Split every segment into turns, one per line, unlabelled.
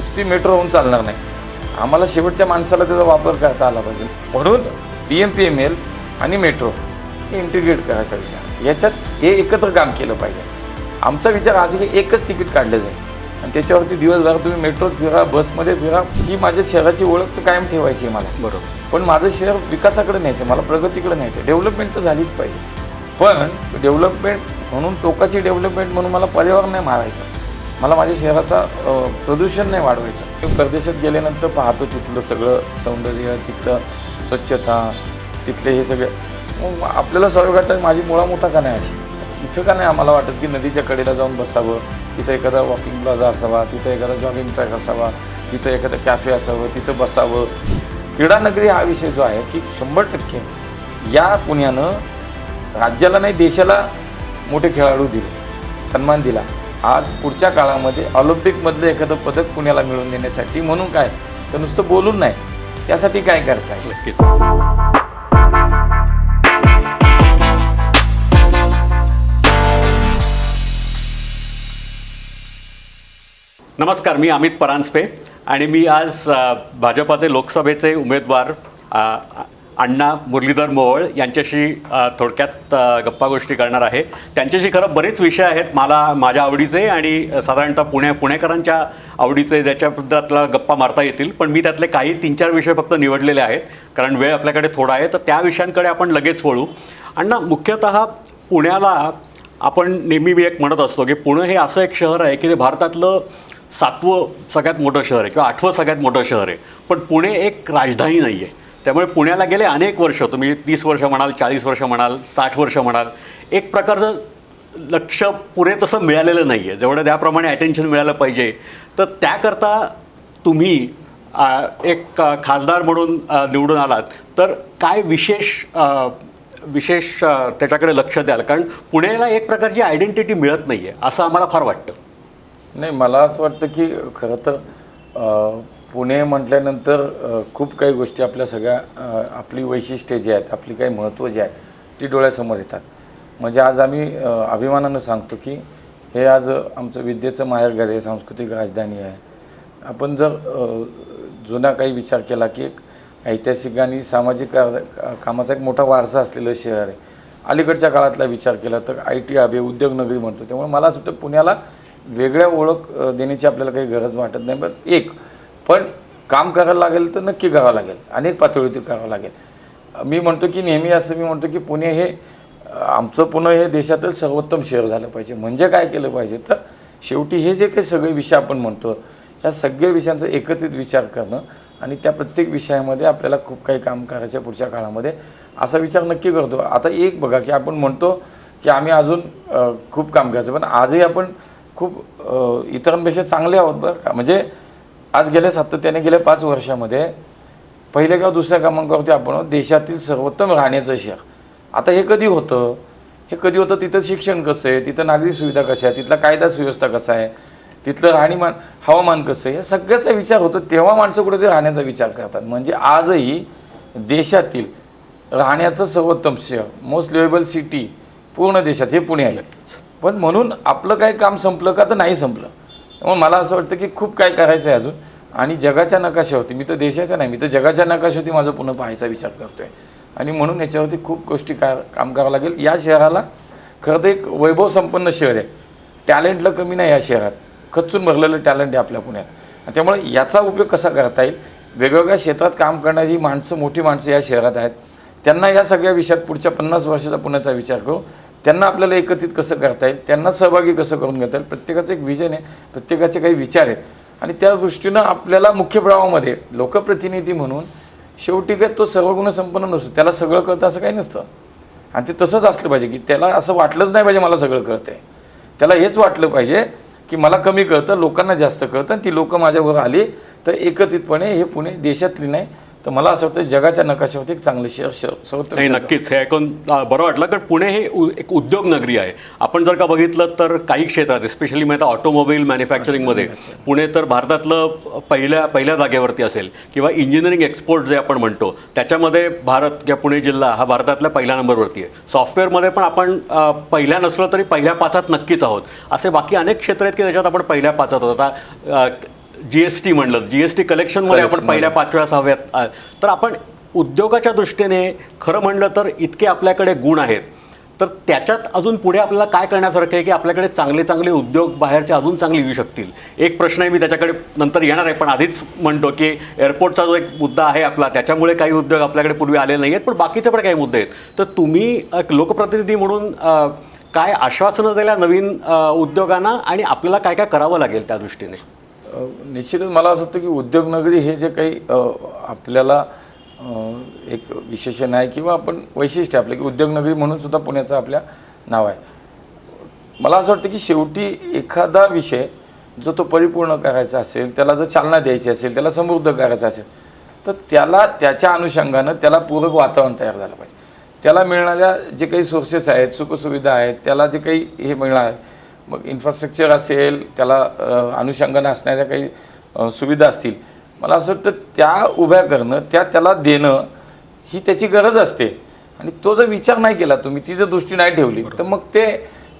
नुसती मेट्रो होऊन चालणार नाही. आम्हाला शेवटच्या माणसाला त्याचा वापर करता आला पाहिजे. म्हणून P M P M L आणि मेट्रो हे इंटिग्रेट करायचा विचार याच्यात हे एकत्र काम केलं पाहिजे. आमचा विचार आज की एकच तिकीट काढलं जाईल. आणि त्याच्यावरती दिवसभर तुम्ही मेट्रोत फिरा बसमध्ये फिरा ही माझ्या शहराची ओळख तर कायम ठेवायची आहे मला.
बरोबर.
पण माझं शहर विकासाकडे न्यायचं मला प्रगतीकडे न्यायचं डेव्हलपमेंट तर झालीच पाहिजे. पण डेव्हलपमेंट म्हणून टोकाची डेव्हलपमेंट म्हणून मला पर्यावरण नाही मारायचं. मला माझ्या शहराचा प्रदूषण नाही वाढवायचं. परदेशात गेल्यानंतर पाहतो तिथलं सगळं सौंदर्य तिथलं स्वच्छता तिथले हे सगळे. मग आपल्याला सर्व वाटतं माझी मुळा मोठा का नाही अशी? इथं का नाही आम्हाला वाटत की नदीच्या कडेला जाऊन बसावं तिथं एखादा वॉकिंग प्लाझा असावा तिथं एखादा जॉगिंग ट्रॅक असावा तिथं एखादं कॅफे असावं तिथं बसावं. क्रीडानगरी हा विषय जो आहे की शंभर टक्के या पुण्यानं राज्याला नाही देशाला मोठे खेळाडू दिले सन्मान दिला. आज पुढच्या काळामध्ये ऑलिम्पिकमधलं एखादं पदक पुण्याला मिळवून देण्यासाठी म्हणून काय? तर नुसतं बोलून नाही. त्यासाठी काय करताय?
नक्कीच. नमस्कार मी अमित परांजपे आणि मी आज भाजपाचे लोकसभेचे उमेदवार अण्णा मुरलीधर मोहोळ यांच्याशी थोडक्यात गप्पा गोष्टी करणार आहे. त्यांच्याशी खरं बरेच विषय आहेत मला माझ्या आवडीचे आणि साधारणतः पुणे पुणेकरांच्या आवडीचे ज्याच्याबद्दल गप्पा मारता येतील. पण मी त्यातले काही तीन चार विषय फक्त निवडलेले आहेत. कारण वेळ आपल्याकडे थोडा आहे तर त्या विषयांकडे आपण लगेच वळू. अण्णा मुख्यतः पुण्याला आपण नेहमी मी एक म्हणत असतो की पुणे हे असं एक शहर आहे की ते भारतातलं सातवं सगळ्यात मोठं शहर आहे किंवा आठवं सगळ्यात मोठं शहर आहे. पण पुणे एक राजधानी नाही आहे त्यामुळे पुण्याला गेले अनेक वर्ष तुम्ही तीस वर्ष म्हणाल चाळीस वर्ष म्हणाल साठ वर्ष म्हणाल एक प्रकारचं लक्ष पुरे तसं मिळालेलं नाही आहे जेवढं त्याप्रमाणे अटेन्शन मिळालं पाहिजे. तर त्याकरता तुम्ही एक खासदार म्हणून निवडून आलात. तर काय विशेष विशेष त्याच्याकडे लक्ष द्याल? कारण पुण्याला एक प्रकारची आयडेंटिटी मिळत नाही आहे असं आम्हाला फार वाटतं.
नाही मला असं वाटतं की खरं तर पुणे म्हटल्यानंतर खूप काही गोष्टी आपल्या सगळ्या आपली वैशिष्ट्ये जी आहेत आपली काही महत्त्व जी आहेत ती डोळ्यासमोर येतात. म्हणजे आज आम्ही अभिमानानं सांगतो की हे आज आमचं विद्येचं माहेरघर आहे सांस्कृतिक राजधानी आहे. आपण जर जुना काही विचार केला की एक ऐतिहासिक आणि सामाजिक कामाचा एक मोठा वारसा असलेलं शहर आहे. अलीकडच्या काळातला विचार केला तर आय टी हब उद्योगनगरी म्हणतो. त्यामुळे मला असं वाटतं पुण्याला वेगळ्या ओळख देण्याची आपल्याला काही गरज वाटत नाही. बट एक पण काम करायला लागेल तर नक्की करावं लागेल. अनेक पातळीवरती करावं लागेल. मी म्हणतो की नेहमी असं मी म्हणतो की पुणे हे आमचं पुणे हे देशातील सर्वोत्तम शहर झालं पाहिजे. म्हणजे काय केलं पाहिजे? तर शेवटी हे जे काही सगळे विषय आपण म्हणतो ह्या सगळ्या विषयांचा एकत्रित विचार करणं आणि त्या प्रत्येक विषयामध्ये आपल्याला खूप काही काम करायच्या पुढच्या काळामध्ये असा विचार नक्की करतो. आता एक बघा की आपण म्हणतो की आम्ही अजून खूप काम करायचं. पण आजही आपण खूप इतरांपेक्षा चांगले आहोत बरं का? म्हणजे आज गेल्या सातत्याने गेल्या पाच वर्षामध्ये पहिल्या किंवा दुसऱ्या क्रमांकावरती आपण देशातील सर्वोत्तम राहण्याचं शहर. आता हे कधी होतं? हे कधी होतं? तिथं शिक्षण कसं आहे? तिथं नागरी सुविधा कशा आहे तिथला कायदा सुव्यवस्था कसा आहे? तिथलं राहणीमान हवामान कसं आहे? या सगळ्याचा विचार होतो. तेव्हा माणसं कुठेतरी राहण्याचा विचार करतात. म्हणजे आजही देशातील राहण्याचं सर्वोत्तम शहर मोस्ट लिवेबल सिटी पूर्ण देशात हे पुणे आहे पण म्हणून आपलं काही काम संपलं का? तर नाही संपलं. त्यामुळे मला असं वाटतं की खूप काय करायचं आहे अजून. आणि जगाच्या नकाशावरती मी तर देशाच्या नाही मी तर जगाच्या नकाशावरती माझं पुन्हा पाहायचा विचार करतो आहे आणि म्हणून याच्यावरती खूप गोष्टी का काम करावं लागेल. या शहराला खरं तर एक वैभव संपन्न शहर आहे. टॅलेंटला कमी नाही या शहरात. खचून भरलेलं टॅलेंट आहे आपल्या पुण्यात. त्यामुळे याचा उपयोग कसा करता येईल? वेगवेगळ्या क्षेत्रात काम करणारी माणसं मोठी माणसं या शहरात आहेत त्यांना या सगळ्या विषयात पुढच्या पन्नास वर्षाचा पुण्याचा विचार करू. त्यांना आपल्याला एकत्रित कसं करता येईल त्यांना सहभागी कसं करून घेता येईल प्रत्येकाचं एक विजन आहे प्रत्येकाचे काही विचार आहेत. आणि त्या दृष्टीनं आपल्याला मुख्य प्रवाहामध्ये लोकप्रतिनिधी म्हणून शेवटी काय तो सर्वगुण संपन्न नसतो त्याला सगळं कळतं असं काही नसतं. आणि ते तसंच असलं पाहिजे की त्याला असं वाटलंच नाही पाहिजे मला सगळं कळतं आहे त्याला हेच वाटलं पाहिजे की मला कमी कळतं लोकांना जास्त कळतं आणि ती लोकं माझ्यावर आली तर एकत्रितपणे हे पुणे देशातली नाही तर मला असं वाटतं जगाच्या नकाशावरती एक चांगलं शहर शहर.
नक्कीच. हे ऐकून बरं वाटलं. कारण पुणे हे उ- एक उद्योग नगरी आहे. आपण जर का बघितलं तर काही क्षेत्रात स्पेशली मी आता ऑटोमोबाईल मॅन्युफॅक्चरिंगमध्ये पुणे तर भारतातलं पहिल्या पहिल्या जागेवरती असेल. किंवा इंजिनिअरिंग एक्सपोर्ट जे आपण म्हणतो त्याच्यामध्ये भारत किंवा पुणे जिल्हा हा भारतातल्या पहिल्या नंबरवरती आहे. सॉफ्टवेअरमध्ये पण आपण पहिल्या नसलो तरी पहिल्या पाचात नक्कीच आहोत. असे बाकी अनेक क्षेत्र आहेत की त्याच्यात आपण पहिल्या पाचात आहोत. आता अ, जी एस टी म्हणलं जी एस टी कलेक्शनमध्ये आपण पहिल्या पाचव्या सहाव्यात तर आपण उद्योगाच्या दृष्टीने खरं म्हणलं तर इतके आपल्याकडे गुण आहेत. तर त्याच्यात अजून पुढे आपल्याला काय करण्यासारखं आहे की आपल्याकडे चांगले चांगले उद्योग बाहेरचे अजून चांगले येऊ शकतील. एक प्रश्न आहे मी त्याच्याकडे नंतर येणार आहे पण आधीच म्हणतो की एअरपोर्टचा जो एक मुद्दा आहे आपला त्याच्यामुळे काही उद्योग आपल्याकडे पूर्वी आले नाही आहेत पण बाकीचे पण काही मुद्दे आहेत. तर तुम्ही एक लोकप्रतिनिधी म्हणून काय आश्वासनं दिल्या नवीन उद्योगांना आणि आपल्याला काय काय करावं लागेल त्या दृष्टीने?
निश्चितच मला असं वाटतं की उद्योगनगरी हे जे काही आपल्याला एक विशेषण आहे किंवा आपण वैशिष्ट्य आपलं की उद्योगनगरी म्हणून सुद्धा पुण्याचं आपल्या नाव आहे. मला असं वाटतं की शेवटी एखादा विषय जो तो परिपूर्ण करायचा असेल त्याला जर चालना द्यायची असेल त्याला समृद्ध करायचा असेल तर त्याला त्याच्या अनुषंगानं त्याला पूरक वातावरण तयार झालं पाहिजे. त्याला मिळणाऱ्या जे काही सोर्सेस आहेत सुखसुविधा आहेत त्याला जे काही हे मिळणार आहे मग इन्फ्रास्ट्रक्चर असेल त्याला अनुषंगानं असणाऱ्या काही सुविधा असतील. मला असं वाटतं त्या उभ्या करणं त्या त्याला देणं ही त्याची गरज असते. आणि तो जर विचार नाही केला तुम्ही ती जर दृष्टी नाही ठेवली तर मग ते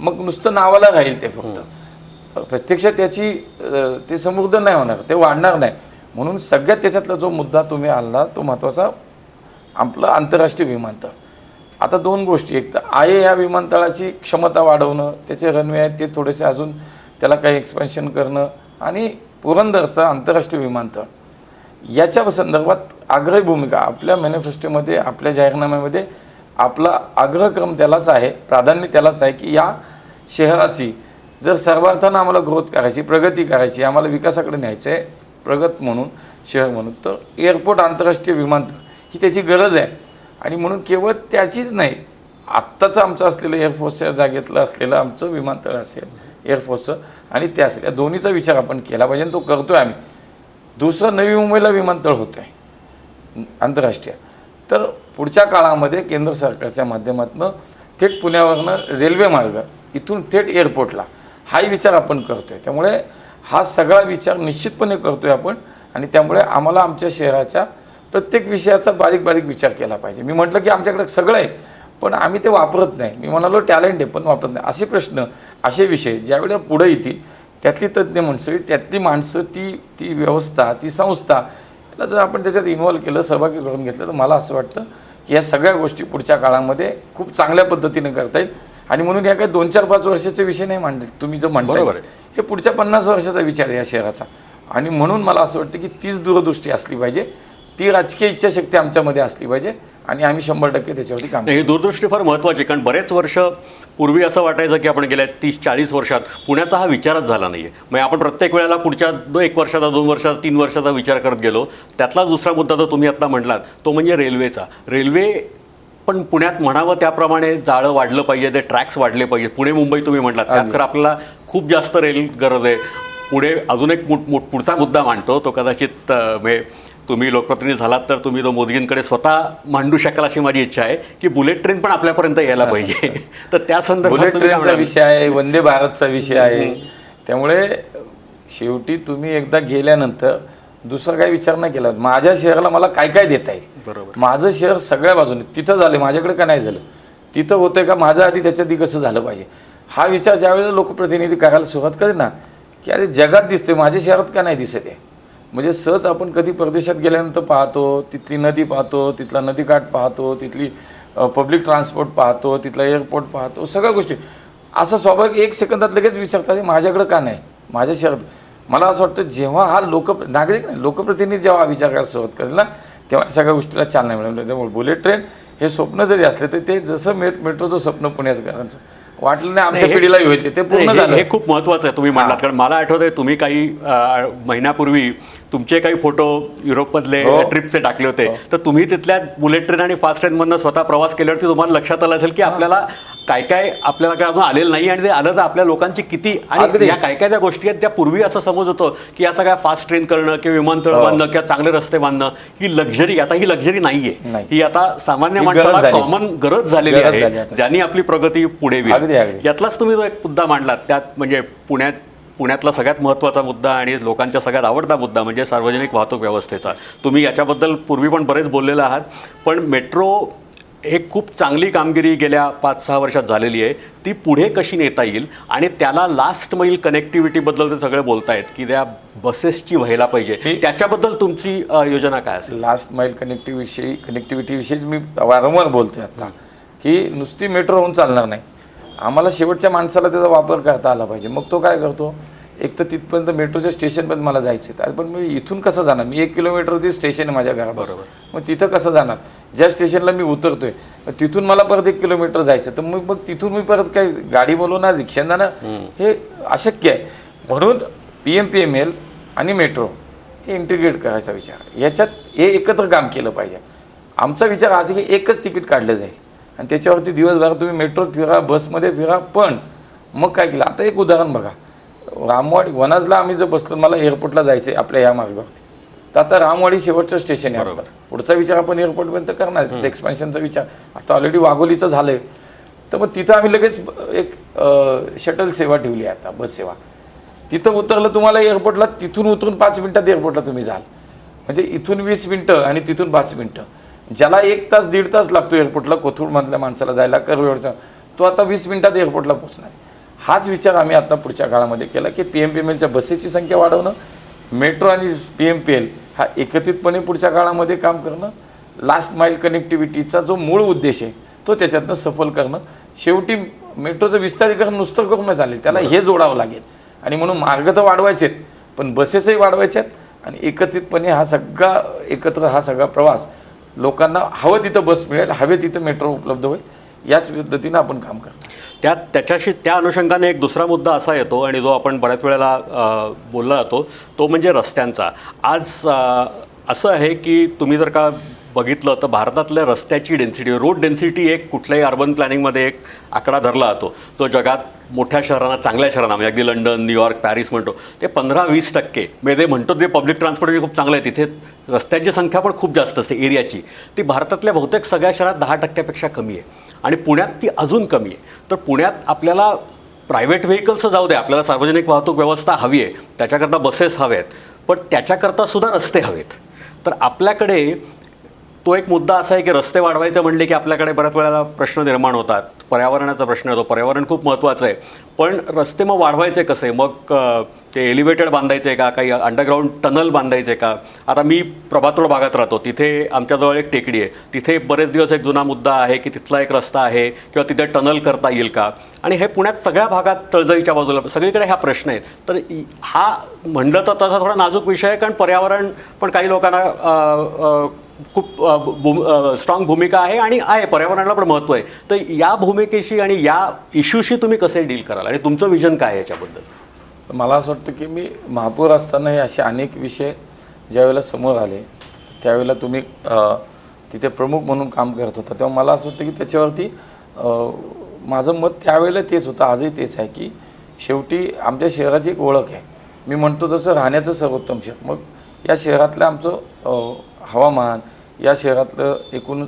मग नुसतं नावाला राहील ते फक्त. प्रत्यक्षात त्याची अ, ते समृद्ध नाही होणार ते वाढणार नाही. म्हणून सगळ्यात त्याच्यातला जो मुद्दा तुम्ही आणला तो महत्त्वाचा आपलं आंतरराष्ट्रीय विमानतळ. आता दोन गोष्टी. एक तर आहे ह्या विमानतळाची क्षमता वाढवणं त्याचे रनवे आहेत ते थोडेसे अजून त्याला काही एक्सपेन्शन करणं आणि पुरंदरचं आंतरराष्ट्रीय विमानतळ. याच्या संदर्भात आग्रही भूमिका. आपल्या मॅनिफेस्टोमध्ये आपल्या जाहीरनाम्यामध्ये आपला आग्रहक्रम त्यालाच आहे प्राधान्य त्यालाच आहे की या शहराची जर सर्वार्थानं आम्हाला ग्रोथ करायची प्रगती करायची आम्हाला विकासाकडे न्यायचं आहे प्रगत म्हणून शहर म्हणून तर एअरपोर्ट आंतरराष्ट्रीय विमानतळ ही त्याची गरज आहे. आणि म्हणून केवळ त्याचीच नाही आत्ताचं आमचं असलेलं एअरफोर्सच्या जागेतलं असलेलं आमचं विमानतळ असेल एअरफोर्सचं आणि त्या असेल या दोन्हीचा विचार आपण केला पाहिजे आणि तो करतो आहे आम्ही. दुसरं नवी मुंबईला विमानतळ होतं आहे आंतरराष्ट्रीय. तर पुढच्या काळामध्ये केंद्र सरकारच्या माध्यमातून थेट पुण्यावरनं रेल्वे मार्ग इथून थेट एअरपोर्टला हाही विचार आपण करतो आहे त्यामुळे हा सगळा विचार निश्चितपणे करतो आहे आपण आणि त्यामुळे आम्हाला आमच्या शहराच्या प्रत्येक विषयाचा बारीक बारीक विचार केला पाहिजे. मी म्हटलं की आमच्याकडे सगळं आहे पण आम्ही ते वापरत नाही. मी म्हणालो टॅलेंट आहे पण वापरत नाही. असे प्रश्न असे विषय ज्यावेळेला पुढे येतील त्यातली तज्ज्ञ माणसं त्यातली माणसं ती ती व्यवस्था ती संस्था याला जर आपण त्याच्यात इन्व्हॉल्व केलं सहभागी करून घेतलं तर मला असं वाटतं की या सगळ्या गोष्टी पुढच्या काळामध्ये खूप चांगल्या पद्धतीने करता येईल. आणि म्हणून या काही दोन चार पाच वर्षाचे विषय नाही मांडले. तुम्ही जो
बरोबर
म्हणता. हे पुढच्या पन्नास वर्षाचा विचार आहे या शहराचा. आणि म्हणून मला असं वाटतं की तीच दूरदृष्टी असली पाहिजे. ती राजकीय इच्छाशक्ती आमच्यामध्ये असली पाहिजे आणि आम्ही शंभर टक्के त्याच्यावरती काम
ही दूरदृष्टी फार महत्त्वाची कारण बरेच वर्ष पूर्वी असं वाटायचं की आपण गेल्या तीस चाळीस वर्षात पुण्याचा हा विचारच झाला नाही आहे म्हणजे आपण प्रत्येक वेळेला पुढच्या दो एक वर्षाचा दोन वर्षाचा तीन वर्षाचा विचार करत गेलो. त्यातलाच दुसरा मुद्दा जो तुम्ही आत्ता म्हटलात तो म्हणजे रेल्वेचा. रेल्वे पण पुण्यात म्हणावं त्याप्रमाणे जाळं वाढलं पाहिजे ते ट्रॅक्स वाढले पाहिजे पुणे मुंबई तुम्ही म्हटलात त्यात तर आपल्याला खूप जास्त रेल गरज आहे. पुढे अजून एक पुढचा मुद्दा मांडतो तो कदाचित म्हणजे तुम्ही लोकप्रतिनिधी झालात तर तुम्ही तो मोदींकडे स्वतः मांडू शकाल अशी माझी इच्छा आहे की बुलेट ट्रेन पण आपल्यापर्यंत यायला पाहिजे. तर त्या संदर्भात
बुलेट ट्रेनचा? विषय आहे वंदे भारतचा विषय आहे. त्यामुळे शेवटी तुम्ही एकदा गेल्यानंतर दुसरा काही विचार नाही केला. माझ्या शहराला मला काय काय देता येईल
बरोबर.
माझं शहर सगळ्या बाजूने तिथं झालं माझ्याकडे का नाही झालं? तिथं होतंय का? माझं आधी त्याच्या आधी कसं झालं पाहिजे? हा विचार ज्यावेळेला लोकप्रतिनिधी करायला सुरुवात करेल ना की अरे जगात दिसते माझ्या शहरात का नाही दिसत आहे? म्हणजे सहज आपण कधी परदेशात गेल्यानंतर पाहतो तिथली नदी पाहतो तिथला नदीकाठ पाहतो तिथली पब्लिक ट्रान्सपोर्ट पाहतो तिथला एअरपोर्ट पाहतो सगळ्या गोष्टी. असं स्वाभाविक एक सेकंदात लगेच विचारतात "अरे, माझ्याकडं का नाही? माझ्या शहरात मला असं वाटतं जेव्हा हा लोक नागरिक नाही लोकप्रतिनिधी जेव्हा हा विचार करायला सुरुवात करेल ना तेव्हा सगळ्या गोष्टीला चालना मिळेल. त्यामुळे बुलेट ट्रेन हे स्वप्न जरी असले तर ते जसं मे मेट्रोचं स्वप्न पुण्याचं वाटलं नाही आमच्या
हे-
पिढीलाही होईल ते. पूर्ण
हे-
झालं.
हे खूप महत्वाचं आहे तुम्ही म्हणालात कारण मला आठवत आहे तुम्ही काही महिन्यापूर्वी तुमचे काही फोटो युरोपमधले
हो.
ट्रिपचे टाकले होते. तर तुम्ही तिथल्या बुलेट ट्रेन आणि फास्ट ट्रेनमधनं स्वतः प्रवास केल्यावरती तुम्हाला लक्षात आलं असेल की आपल्याला काय काय आपल्याला काय अजून आलेलं नाही आणि ते आलं तर आपल्या लोकांची किती आणि. या काय काय ज्या गोष्टी आहेत त्या पूर्वी असं समज होतं की या सगळ्या फास्ट ट्रेन करणं किंवा विमानतळ
हो.
बांधणं किंवा चांगले रस्ते बांधणं ही लक्झरी आता ही लक्झरी नाहीये
नाही.
ही आता सामान्य माणसाला. कॉमन गरज झालेली आहे. ज्यांनी आपली प्रगती पुढे. यातलाच तुम्ही जो एक मुद्दा मांडलात त्यात म्हणजे पुण्यात पुण्यातला सगळ्यात महत्त्वाचा मुद्दा आणि लोकांच्या सगळ्यात आवडता मुद्दा म्हणजे सार्वजनिक वाहतूक व्यवस्थेचा तुम्ही याच्याबद्दल पूर्वी पण बरेच बोललेला आहात पण मेट्रो एक खूप चांगली कामगिरी गेल्या पाच सहा वर्षात झालेली आहे. ती पुढे कशी नेता येईल आणि त्याला लास्ट मैल कनेक्टिव्हिटीबद्दल ते सगळे बोलतायत की त्या बसेसची व्हायला पाहिजे. त्याच्याबद्दल तुमची योजना काय असेल?
लास्ट माईल कनेक्टिव्हिटी कनेक्टिव्हिटीविषयीच मी वारंवार बोलतोय आता की नुसती मेट्रो होऊन चालणार नाही. आम्हाला शेवटच्या माणसाला त्याचा वापर करता आला पाहिजे. मग तो काय करतो? एक तर तिथपर्यंत मेट्रोच्या स्टेशनपर्यंत मला जायचं आहे पण मी इथून कसं जाणार? मी एक किलोमीटरवरती स्टेशन आहे माझ्या घराबरोबर मग तिथं कसं जाणार? ज्या स्टेशनला मी उतरतोय मग तिथून मला परत एक किलोमीटर जायचं तर मग मग तिथून मी परत काय गाडी बोलवणार रिक्षाने जाणार हे अशक्य आहे. म्हणून P M P M L आणि मेट्रो हे इंटिग्रेट करायचा विचार. याच्यात हे एकत्र काम केलं पाहिजे. आमचा विचार आज की एकच तिकीट काढलं जाईल. आणि त्याच्यावरती दिवसभर तुम्ही मेट्रोत फिरा बसमध्ये फिरा पण मग काय केलं? आता एक उदाहरण बघा. रामवाडी वनाजला आम्ही जर बसलो मला एअरपोर्टला जायचं आहे आपल्या ह्या मार्गावरती. तर आता रामवाडी शेवटचं स्टेशन आहे आपलं. पुढचा विचार आपण एअरपोर्टपर्यंत करणार. एक्सपेन्शनचा विचार. आता ऑलरेडी वाघोलीचं झालं आहे तर मग तिथं आम्ही लगेच एक शटल सेवा ठेवली आहे आता बस सेवा. तिथं उतरलं तुम्हाला एअरपोर्टला तिथून उतरून पाच मिनिटात एअरपोर्टला तुम्ही जाल. म्हणजे इथून वीस मिनटं आणि तिथून पाच मिनटं. ज्याला एक तास दीड तास लागतो एअरपोर्टला कोथरूडमधल्या माणसाला जायला करवेळचा तो आता वीस मिनिटात एअरपोर्टला पोहोचणार हाच विचार आम्ही आता पुढच्या काळामध्ये केला की पी एम पी एम एलच्या बसेसची संख्या वाढवणं मेट्रो आणि पी एम पी एल हा एकत्रितपणे पुढच्या काळामध्ये काम करणं लास्ट माईल कनेक्टिव्हिटीचा जो मूळ उद्देश आहे तो त्याच्यातनं सफल करणं. शेवटी मेट्रोचं विस्तारीकरण नुसतं करून चालेल त्याला हे जोडावं लागेल. आणि म्हणून मार्ग तर वाढवायचे आहेत पण बसेसही वाढवायचे आहेत आणि एकत्रितपणे हा सगळा एकत्र हा सगळा प्रवास लोकांना हवं तिथं बस मिळेल हवे तिथं मेट्रो उपलब्ध होईल याच पद्धतीनं आपण काम करतो
त्यात त्याच्याशी त्या अनुषंगाने एक दुसरा मुद्दा असा येतो आणि जो आपण बऱ्याच वेळेला बोलला जातो तो म्हणजे रस्त्यांचा. आज असं आहे की तुम्ही जर का बघितलं तर भारतातल्या रस्त्याची डेन्सिटी रोड डेन्सिटी एक कुठल्याही अर्बन प्लॅनिंगमध्ये एक आकडा धरला जातो. तो जगात मोठ्या शहरांना चांगल्या शहरांना म्हणजे अगदी लंडन न्यूयॉर्क पॅरिस म्हणतो ते पंधरा वीस टक्के. म्हणजे ते म्हणतो ते पब्लिक म्हणजे ट्रान्सपोर्टेशन खूप चांगलं आहे. तिथे रस्त्यांची संख्या पण खूप जास्त असते एरियाची ती भारतातल्या बहुतेक सगळ्या शहरात दहा टक्क्यापेक्षा कमी आहे. आणि पुण्यात ती अजून कमी आहे. तर पुण्यात आपल्याला प्रायव्हेट व्हेकल्स जाऊ दे आपल्याला सार्वजनिक वाहतूक व्यवस्था हवी आहे त्याच्याकरता बसेस हवेत पण त्याच्याकरता सुद्धा रस्ते हवेत. तर आपल्याकडे तो एक मुद्दा असा आहे की रस्ते वाढवायचं म्हणले की आपल्याकडे बऱ्याच वेळेला प्रश्न निर्माण होतात. पर्यावरणाचा प्रश्न येतो. पर्यावरण खूप महत्त्वाचं आहे. पण रस्ते मग वाढवायचे कसे? मग ते एलिव्हेटेड बांधायचे का? काही अंडरग्राऊंड टनल बांधायचे का? आता मी प्रभातोड भागात राहतो. तिथे आमच्याजवळ एक टेकडी आहे. तिथे बरेच दिवस एक जुना मुद्दा आहे की तिथला एक रस्ता आहे किंवा तिथे टनल करता येईल का? आणि हे पुण्यात सगळ्या भागात तळजळीच्या बाजूला सगळीकडे हा प्रश्न आहे तर हा म्हणलं तर तसा थोडा नाजूक विषय आहे कारण पर्यावरण पण काही लोकांना खूप भूम स्ट्रॉंग भूमिका आहे आणि आहे पर्यावरणाला पण महत्त्व आहे. तर या भूमिकेशी आणि या इश्यूशी तुम्ही कसे डील कराल? आणि तुमचं विजन काय आहे याच्याबद्दल?
मला असं वाटतं की मी महापौर असताना हे असे अनेक विषय ज्यावेळेला समोर आले त्यावेळेला तुम्ही तिथे प्रमुख म्हणून काम करत होता. तेव्हा मला असं वाटतं की त्याच्यावरती माझं मत त्यावेळेला तेच होतं आजही तेच आहे की शेवटी आमच्या शहराची एक ओळख आहे. मी म्हणतो तसं राहण्याचं सर्वोत्तम शहर. मग या शहरातलं आमचं हवामान या शहरातलं एकूण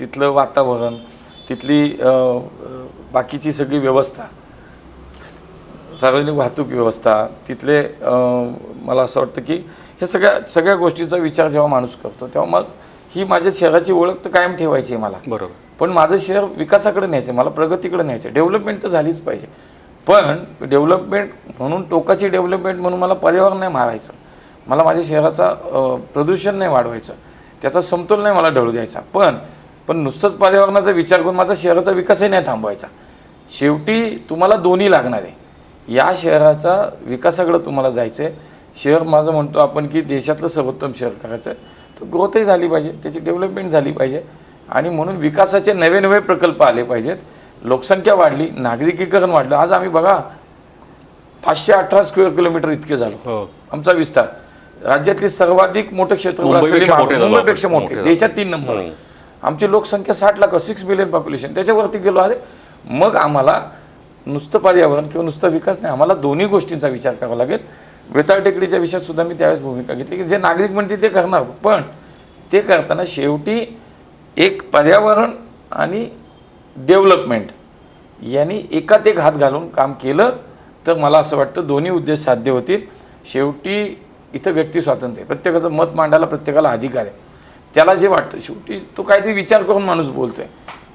तिथलं वातावरण तिथली बाकीची सगळी व्यवस्था सार्वजनिक वाहतूक व्यवस्था तिथले मला असं वाटतं की हे सगळ्या सगळ्या गोष्टीचा विचार जेव्हा माणूस करतो तेव्हा मग ही माझ्या शहराची ओळख तर कायम ठेवायची आहे मला.
बरोबर.
पण माझं शहर विकासाकडे न्यायचं मला प्रगतीकडे न्यायचं डेव्हलपमेंट तर झालीच पाहिजे. पण डेव्हलपमेंट म्हणून टोकाची डेव्हलपमेंट म्हणून मला पर्यावरण नाही मारायचं. मला माझ्या शहराचा प्रदूषण नाही वाढवायचं. त्याचा समतोल नाही मला ढळू द्यायचा. पण पण नुसतंच पर्यावरणाचा विचार करून माझा शहराचा विकासही नाही थांबवायचा. शेवटी तुम्हाला दोन्ही लागणार आहे. या शहराचा विकासाकडे तुम्हाला जायचं आहे शहर माझं म्हणतो आपण की देशातलं सर्वोत्तम शहर करायचं आहे तर ग्रोथही झाली पाहिजे. त्याची डेव्हलपमेंट झाली पाहिजे. आणि म्हणून विकासाचे नवे नवे प्रकल्प आले पाहिजेत. लोकसंख्या वाढली नागरिकीकरण वाढलं. आज आम्ही बघा पाचशे अठरा स्क्वेअर किलोमीटर इतके झालो.
हो.
आमचा विस्तार. राज्यातली सर्वाधिक मोठं क्षेत्र
मुंबईपेक्षा मोठे झालो आपण.
मुंबईपेक्षा मोठे.
मोठे
देशात तीन नंबर. आहे. आमची लोकसंख्या साठ लाख सिक्स मिलियन पॉप्युलेशन त्याच्यावरती गेलो अरे मग आम्हाला नुसतं पर्यावरण किंवा नुसता विकास नाही आम्हाला दोन्ही गोष्टींचा विचार करावा लागेल. वेताळ टेकडीच्या विषयात सुद्धा मी त्यावेळेस भूमिका घेतली की जे नागरिक म्हणते ते करणार पण ते करताना शेवटी एक पर्यावरण आणि डेव्हलपमेंट यांनी एकात एक हात घालून काम केलं तर मला असं वाटतं दोन्ही उद्देश साध्य होतील. शेवटी इथं व्यक्ती स्वातंत्र्य आहे. प्रत्येकाचं मत मांडायला प्रत्येकाला अधिकार आहे. त्याला जे वाटतं शेवटी तो काहीतरी विचार करून माणूस बोलतोय.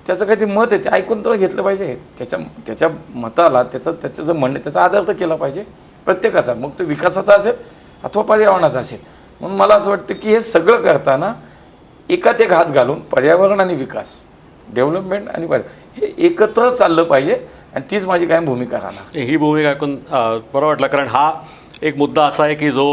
त्याचं काहीतरी मत आहे ते ऐकून तो घेतलं पाहिजे. त्याच्या त्याच्या मताला त्याचं त्याचं जे म्हणणं त्याचा आदर तर केला पाहिजे. प्रत्येकाचा मग तो विकासाचा असेल अथवा पर्यावरणाचा असेल. म्हणून मला असं वाटतं की हे सगळं करताना एकात एक हात घालून पर्यावरण आणि विकास डेव्हलपमेंट आणि पर्या- हे एकत्र चाललं पाहिजे आणि तीच माझी काय भूमिका राहणार.
ही भूमिका ऐकून बरं वाटलं कारण हा एक मुद्दा असा आहे की जो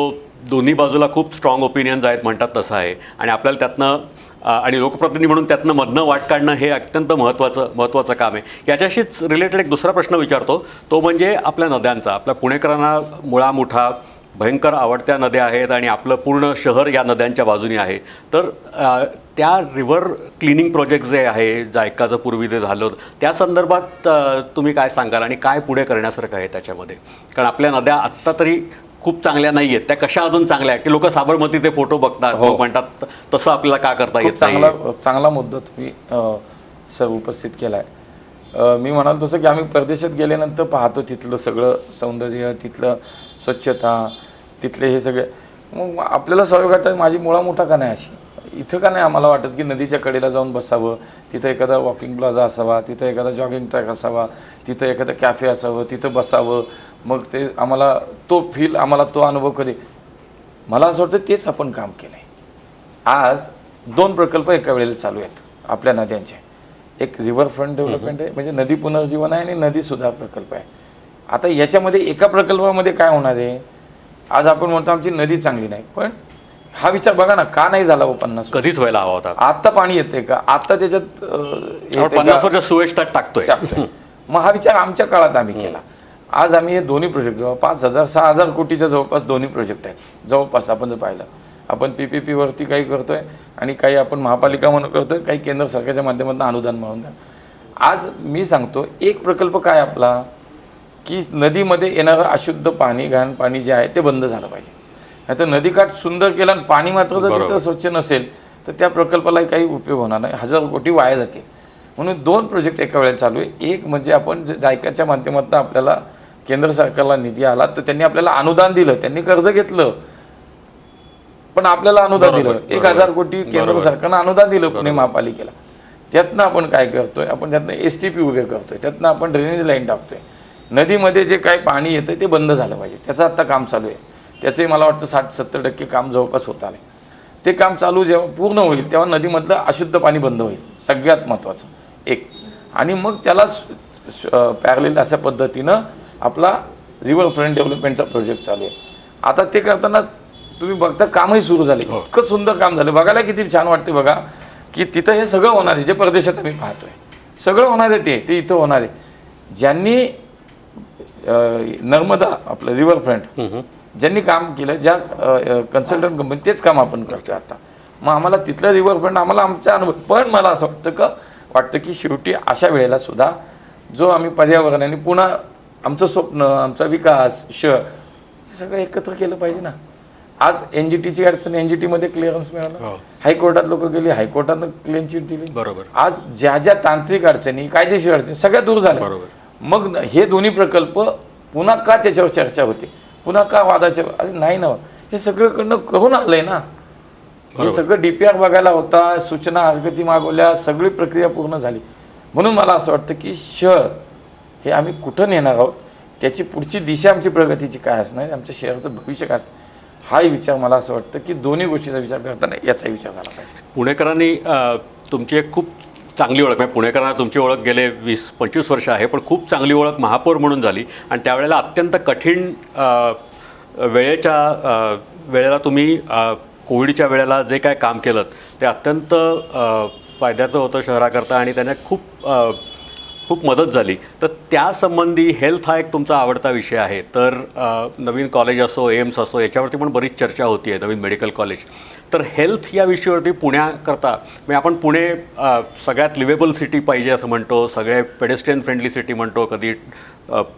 दोन्ही बाजूला खूप स्ट्रॉंग ओपिनियन्स आहेत म्हणतात तसं आहे. आणि आपल्याला त्यातनं आणि लोकप्रतिनिधी म्हणून त्यातनं मधनं वाट काढणं हे अत्यंत महत्त्वाचं महत्त्वाचं काम आहे. याच्याशीच रिलेटेड एक दुसरा प्रश्न विचारतो. तो म्हणजे आपल्या नद्यांचा. आपल्या पुणेकरांना मुळामुठा भयंकर आवडत्या नद्या आहेत आणि आपलं पूर्ण शहर या नद्यांच्या बाजूने आहे. तर त्या रिव्हर क्लिनिंग प्रोजेक्ट जे आहे जायकाचं पूर्वी जे झालं त्या संदर्भात तुम्ही काय सांगाल आणि काय पुढे करण्यासारखं आहे त्याच्यामध्ये? कारण आपल्या नद्या आत्ता तरी खूप चांगल्या नाही आहेत. त्या कशा अजून चांगल्या आहेत? की लोक साबरमतीचे फोटो बघतात
हो.
म्हणतात तसं आपल्याला का करता
खूप
येत नाही?
चांगला चांगला मुद्दा तुम्ही अ, सर उपस्थित केला आहे मी म्हणाल तसं की आम्ही परदेशात गेल्यानंतर पाहतो तिथलं सगळं सौंदर्य तिथलं स्वच्छता तिथले हे सगळे. मग आपल्याला सवय वाटतं माझी मुळा मोठा का नाही अशी? इथं का नाही आम्हाला वाटत की नदीच्या कडेला जाऊन बसावं तिथं एखादा वॉकिंग प्लाझा असावा तिथं एखादा जॉगिंग ट्रॅक असावा तिथं एखादं कॅफे असावं तिथं बसावं. मग ते आम्हाला तो फील आम्हाला तो अनुभव कधी? मला असं वाटतं तेच आपण काम केलं आहे आज दोन प्रकल्प एका वेळेला चालू आहेत आपल्या नद्यांचे. एक रिव्हरफ्रंट डेव्हलपमेंट आहे म्हणजे नदी पुनर्जीवन आहे आणि नदी सुधार प्रकल्प आहे. आता याच्यामध्ये एका प्रकल्पामध्ये काय होणार आहे? आज आपण म्हणतो आमची नदी चांगली नाही पण हा विचार बघा ना का नाही झाला हो पन्नास
कधीच व्हायला हवा होता.
आत्ता पाणी येते का? आत्ता त्याच्यात
सुवेश टाकतोय.
टाकतोय. मग हा विचार आमच्या काळात आम्ही केला. आज आम्ही हे दोन्ही प्रोजेक्ट पाच हजार सहा हजार कोटीच्या जवळपास दोन्ही प्रोजेक्ट आहेत जवळपास आपण जर पाहिलं आपण पी पी पीवरती काही करतोय आणि काही आपण महापालिका म्हणून करतोय काही केंद्र सरकारच्या माध्यमातून अनुदान द्या. आज मी सांगतो एक प्रकल्प काय आपला? की नदीमध्ये येणारं अशुद्ध पाणी घाण पाणी जे आहे ते बंद झालं पाहिजे. नाही तर नदीकाठ सुंदर केला आणि पाणी मात्र जर तिथं स्वच्छ नसेल तर त्या प्रकल्पालाही काही उपयोग होणार नाही. हजारो कोटी वाया जातील. म्हणून दोन प्रोजेक्ट एका वेळेला चालू आहे. एक म्हणजे आपण जे जायकाच्या माध्यमातून आपल्याला केंद्र सरकारला निधी आला तर त्यांनी आपल्याला अनुदान दिलं त्यांनी कर्ज घेतलं. पण आपल्याला अनुदान दिलं. एक हजार कोटी केंद्र सरकारनं अनुदान दिलं पुणे महापालिकेला. त्यातनं आपण काय करतोय? आपण त्यातनं एस टी पी उभे करतोय. त्यातनं आपण ड्रेनेज लाईन टाकतोय. नदीमध्ये जे काही पाणी येतं ते बंद झालं पाहिजे. त्याचं आत्ता काम चालू आहे. त्याचंही मला वाटतं साठ सत्तर टक्के काम जवळपास होत आलं ते काम चालू जेव्हा पूर्ण होईल तेव्हा नदीमधलं अशुद्ध पाणी बंद होईल. सगळ्यात महत्त्वाचं एक. आणि मग त्याला पॅरलेल अशा पद्धतीनं आपला रिव्हर फ्रंट डेव्हलपमेंटचा प्रोजेक्ट चालू आहे. आता ते करताना तुम्ही बघता कामही सुरू झाले. इतकं सुंदर काम झालं. बघायला किती छान वाटते बघा की तिथं हे सगळं होणार आहे. जे परदेशात आम्ही पाहतोय. सगळं होणार आहे ते. ते इथं होणार आहे. ज्यांनी नर्मदा आपलं रिव्हरफ्रंट ज्यांनी काम केलं ज्या कन्सल्टंट कंपनी तेच काम आपण करतोय आता. मग आम्हाला तिथलं रिव्हरफ्रंट आम्हाला आमच्या अनुभव पण मला असं वाटतं का वाटतं की शेवटी अशा वेळेला सुद्धा जो आम्ही पर्यावरण आणि पुन्हा आमचं स्वप्न आमचा विकास शहर हे सगळं एकत्र केलं पाहिजे ना. आज एन जी टीची अडचण एन जी टीमध्ये क्लिअरन्स मिळालं. हायकोर्टात लोक गेली हायकोर्टानं क्लीन चिट दिली.
बरोबर.
आज ज्या ज्या तांत्रिक अडचणी कायदेशीर अडचणी सगळ्या दूर झाल्या.
बरोबर.
मग हे दोन्ही प्रकल्प पुन्हा का त्याच्यावर चर्चा होते? पुन्हा का वादाच्या अरे नाही ना हे सगळीकडनं करून आलंय ना. हे सगळं डी पी आर बघायला होता सूचना हरकती मागवल्या सगळी प्रक्रिया पूर्ण झाली. म्हणून मला असं वाटतं की शहर हे आम्ही कुठं नेणार आहोत? त्याची पुढची दिशा आमची प्रगतीची काय असणार? आमच्या शहराचं भविष्य काय असणार? हाही विचार मला असं वाटतं की दोन्ही गोष्टीचा विचार करताना याचाही विचार झाला पाहिजे.
पुणेकरांनी तुमची एक खूप चांगली ओळख म्हणजे पुणेकरांना तुमची ओळख गेले वीस पंचवीस वर्ष आहे पण खूप चांगली ओळख महापौर म्हणून झाली आणि त्यावेळेला अत्यंत कठीण वेळेच्या वेळेला तुम्ही कोविडच्या वेळेला जे काय काम केलं ते अत्यंत फायद्याचं होतं शहराकरता आणि त्याने खूप खूप मदत झाली. तर त्यासंबंधी हेल्थ हा एक तुमचा आवडता विषय आहे. तर नवीन कॉलेज असो एम्स असो याच्यावरती पण बरीच चर्चा होती आहे नवीन मेडिकल कॉलेज तर हेल्थ या विषयावरती पुण्याकरता म्हणजे आपण पुणे सगळ्यात लिवेबल सिटी पाहिजे असं म्हणतो सगळे पेडेस्ट्रियन फ्रेंडली सिटी म्हणतो कधी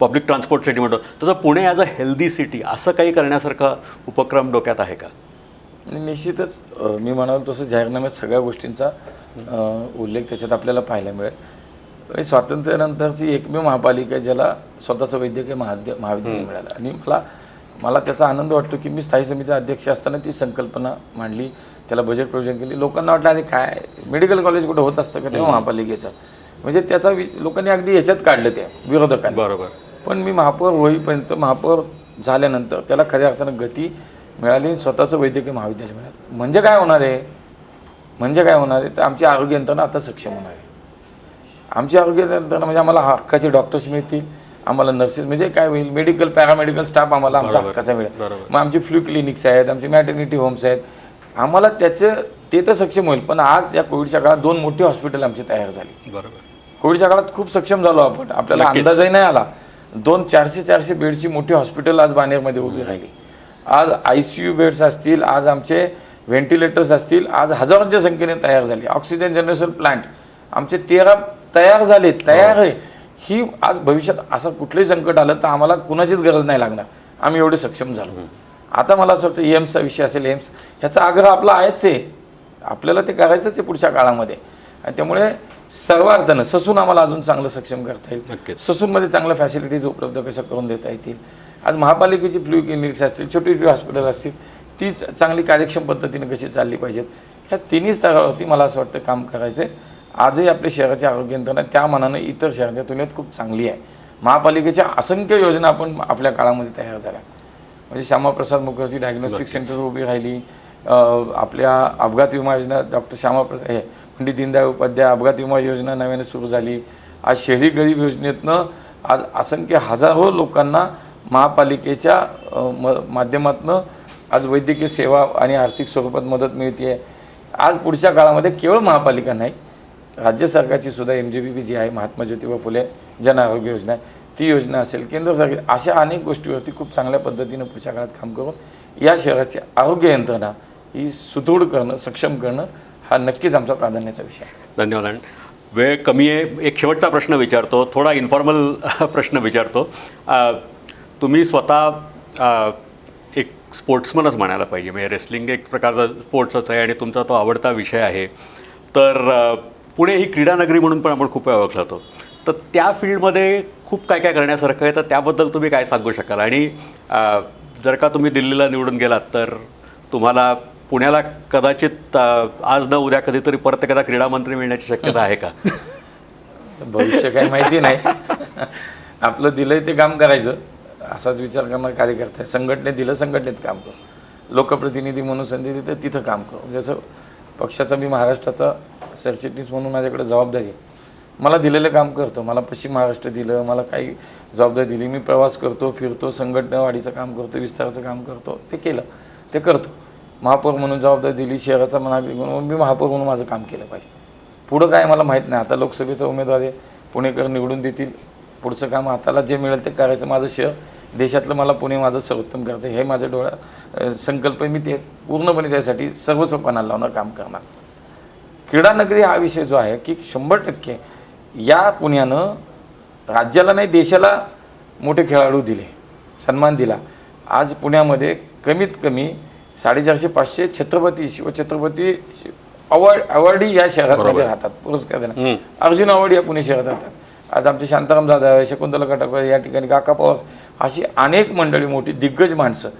पब्लिक ट्रान्सपोर्ट सिटी म्हणतो तसं Pune as a healthy city असं काही करण्यासारखं उपक्रम डोक्यात आहे का?
निश्चितच मी म्हणाल तसं जाहीरनाम्यात सगळ्या गोष्टींचा उल्लेख त्याच्यात आपल्याला पाहायला मिळेल. आणि स्वातंत्र्यानंतरची एकमेव महापालिका आहे ज्याला स्वतःचं वैद्यकीय महाद्य महाविद्यालय मिळालं. आणि मला मला त्याचा आनंद वाटतो की मी स्थायी समितीचा अध्यक्ष असताना ती संकल्पना मांडली त्याला बजेट प्रोविजन केली. लोकांना वाटलं अरे काय मेडिकल कॉलेज कुठं होत असतं का तेव्हा महापालिकेचं? म्हणजे त्याचा वि लोकांनी अगदी ह्याच्यात काढलं ते विरोधकांनी.
बरोबर.
पण मी महापौर होईपर्यंत महापौर झाल्यानंतर त्याला खऱ्या अर्थानं गती मिळाली स्वतःचं वैद्यकीय महाविद्यालय मिळालं. म्हणजे काय होणार आहे? म्हणजे काय होणार आहे? तर आमची आरोग्य यंत्रणा आता सक्षम होणार आहे. आमची आरोग्य यंत्रणा म्हणजे आम्हाला हक्काचे डॉक्टर्स मिळतील आम्हाला नर्सेस म्हणजे काय होईल मेडिकल पॅरामेडिकल स्टाफ आम्हाला आमचा हक्काचा मिळेल. मग आमचे फ्लू क्लिनिक्स आहेत आमचे मॅटर्निटी होम्स आहेत. आम्हाला त्याचं ते तर सक्षम होईल पण आज या कोविडच्या काळात दोन मोठी हॉस्पिटल आमची तयार झाली.
बरोबर.
कोविडच्या काळात खूप सक्षम झालो आपण. आपल्याला. अंदाजही नाही आला. दोन चारशे चारशे बेडची मोठी हॉस्पिटल आज बानेरमध्ये उभी राहिली. आज आय सी यू बेड्स असतील आज आमचे व्हेंटिलेटर्स असतील आज हजारोंच्या संख्येने तयार झाली. ऑक्सिजन जनरेशन प्लांट आमचे तेरा तयार झाले तयार आहे. ही आज भविष्यात असं कुठलंही संकट आलं तर आम्हाला कुणाचीच गरज नाही लागणार. आम्ही एवढे सक्षम झालो. आता मला असं वाटतं एम्सचा विषय असेल एम्स ह्याचा आग्रह आपला आहेच आहे. आपल्याला ते करायचंच आहे पुढच्या काळामध्ये. आणि त्यामुळे सर्व अर्थानं ससून आम्हाला अजून चांगलं सक्षम करता येईल. ससूनमध्ये चांगल्या फॅसिलिटीज उपलब्ध कशा करून देता येतील? आज महापालिकेची फ्लू क्लिनिक्स असतील छोटी छोटी हॉस्पिटल असतील ती चांगली कार्यक्षम पद्धतीने कशी चालली पाहिजेत? ह्या तिन्ही स्तरावरती मला असं वाटतं काम करायचं आहे आजही आपल्या शहराची आरोग्य यंत्रणा त्या मानानं इतर शहराच्या तुलनेत खूप चांगली आहे. महापालिकेच्या असंख्य योजना आपण आपल्या काळामध्ये तयार झाल्या. म्हणजे श्यामाप्रसाद मुखर्जी डायग्नोस्टिक सेंटर उभी राहिली. आपल्या अपघात विमा योजना डॉक्टर श्यामाप्रसाद हे पंडित दीनदयाळ उपाध्याय अपघात विमा योजना नव्याने सुरू झाली. आज शहरी गरीब योजनेतनं आज असंख्य हजारो लोकांना महापालिकेच्या म माध्यमातनं आज वैद्यकीय सेवा आणि आर्थिक स्वरूपात मदत मिळते आज पुढच्या काळामध्ये केवळ महापालिका नाही राज्य सरकारची सुद्धा M G B P G आहे महात्मा ज्योतिबा फुले जन आरोग्य योजना आहे ती योजना असेल केंद्र सरकार अशा अनेक गोष्टीवरती खूप चांगल्या पद्धतीनं पुढच्या काळात काम करून या शहराची आरोग्य यंत्रणा ही सुदृढ करणं सक्षम करणं हा नक्कीच आमचा प्राधान्याचा विषय आहे.
धन्यवाद वेळ कमी आहे. एक शेवटचा प्रश्न विचारतो थोडा इन्फॉर्मल प्रश्न विचारतो. तुम्ही स्वतः एक स्पोर्ट्समनच म्हणायला पाहिजे. म्हणजे रेसलिंग एक प्रकारचा स्पोर्ट्सच आहे आणि तुमचा तो आवडता विषय आहे. तर पुणे ही क्रीडानगरी म्हणून पण आपण खूप वेळा ओळखलं जातो. तर त्या फील्डमध्ये खूप काय काय करण्यासारखं आहे तर त्याबद्दल तुम्ही काय सांगू शकाल? आणि जर का तुम्ही दिल्लीला निवडून गेलात तर तुम्हाला पुण्याला कदाचित आज न उद्या कधीतरी परत एखादा क्रीडा मंत्री मिळण्याची शक्यता आहे का?
भविष्य काही माहिती नाही. आपलं दिलंय ते काम करायचं. असाच विचार करणारा कार्यकर्ता आहे संघटनेत दिलं संघटनेत काम करू. लोकप्रतिनिधी म्हणून संधी देते तिथं काम करू. जसं म्हणजे पक्षाचा मी महाराष्ट्राचा सरचिटणीस म्हणून माझ्याकडे जबाबदारी आहे. मला दिलेलं काम करतो. मला पश्चिम महाराष्ट्र दिलं मला काही जबाबदारी दिली. मी प्रवास करतो फिरतो संघटनावाढीचं काम करतो विस्ताराचं काम करतो ते केलं. ते करतो. महापौर म्हणून जबाबदारी दिली शहराचा नागरिक म्हणून मी महापौर म्हणून माझं काम केलं पाहिजे. पुढं काय मला माहीत नाही. आता लोकसभेचा उमेदवार आहे. पुणेकर निवडून देतील. पुढचं काम हाताला जे मिळेल ते करायचं. माझं शहर देशातलं मला पुणे माझं सर्वोत्तम करायचं. हे माझ्या डोळ्यात संकल्प. मी ते पूर्णपणे त्यासाठी सर्वस्व पणाला लावणार काम करणार. क्रीडानगरी हा विषय जो आहे की शंभर टक्के या पुण्यानं राज्याला नाही देशाला मोठे खेळाडू दिले सन्मान दिला. आज पुण्यामध्ये कमीत कमी साडेचारशे पाचशे छत्रपती शिवछत्रपती अवॉर्ड अवॉर्डी या शहरामध्ये राहतात. पुरस्कार देणार. अर्जुन अवॉर्ड या पुणे शहरात राहतात. आज आमचे शांताराम जाधव शकुंतला कटाकर या ठिकाणी काका पवार अशी अनेक मंडळी मोठी दिग्गज माणसं.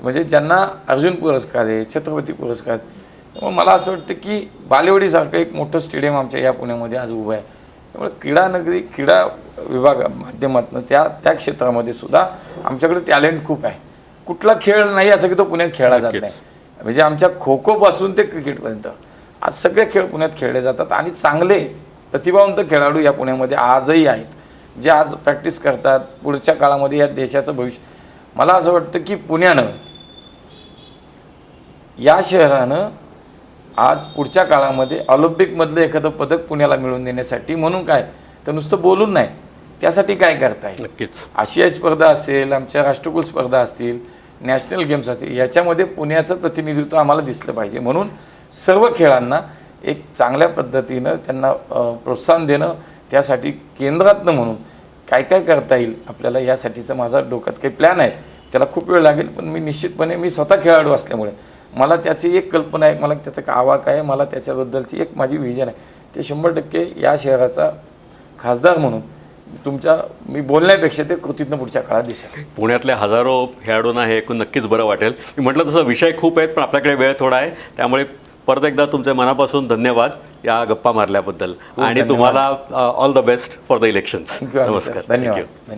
म्हणजे ज्यांना अर्जुन पुरस्कार आहे छत्रपती पुरस्कार. त्यामुळे मला असं वाटतं की बालेवाडीसारखं एक मोठं स्टेडियम आमच्या या पुण्यामध्ये आज उभं आहे. त्यामुळे क्रीडा नगरी क्रीडा विभाग माध्यमातून त्या त्या क्षेत्रामध्ये सुद्धा आमच्याकडे टॅलेंट खूप आहे. कुठला खेळ नाही असं की तो पुण्यात खेळला जात नाही. म्हणजे आमच्या खो खोपासून ते क्रिकेटपर्यंत. आज सगळे खेळ पुण्यात खेळले जातात आणि चांगले प्रतिभावंत खेळाडू या पुण्यामध्ये आजही आहेत जे आज प्रॅक्टिस करतात पुढच्या काळामध्ये या देशाचं भविष्य. मला असं वाटतं की पुण्यानं या शहरानं आज पुढच्या काळामध्ये ऑलिम्पिकमधलं एखादं पदक पुण्याला मिळवून देण्यासाठी म्हणून काय तर नुसतं बोलून नाही त्यासाठी काय करता येईल?
नक्कीच.
आशियाई स्पर्धा असेल आमच्या राष्ट्रकुल स्पर्धा असतील नॅशनल गेम्स असतील याच्यामध्ये पुण्याचं प्रतिनिधित्व आम्हाला दिसलं पाहिजे. म्हणून सर्व खेळांना एक चांगल्या पद्धतीनं त्यांना प्रोत्साहन देणं त्यासाठी केंद्रातनं म्हणून काय काय करता येईल आपल्याला यासाठीचं माझा डोक्यात काही प्लॅन आहे. त्याला खूप वेळ लागेल पण मी निश्चितपणे मी स्वतः खेळाडू असल्यामुळे. मला त्याची एक कल्पना आहे मला त्याचं आवाक आहे मला त्याच्याबद्दलची एक माझी व्हिजन आहे. ते शंभर टक्के या शहराचा खासदार म्हणून तुमच्या मी बोलण्यापेक्षा ते कृतीतनं पुढच्या काळात दिसेल.
पुण्यातल्या हजारो खेळाडूंना हे ऐकून नक्कीच बरं वाटेल. मी म्हटलं तसं विषय खूप आहेत पण आपल्याकडे वेळ थोडा आहे. त्यामुळे परत एकदा तुमचे मनापासून धन्यवाद या गप्पा मारल्याबद्दल. आणि. तुम्हाला all the best for the elections
thank you
नमस्कार.
धन्यवाद.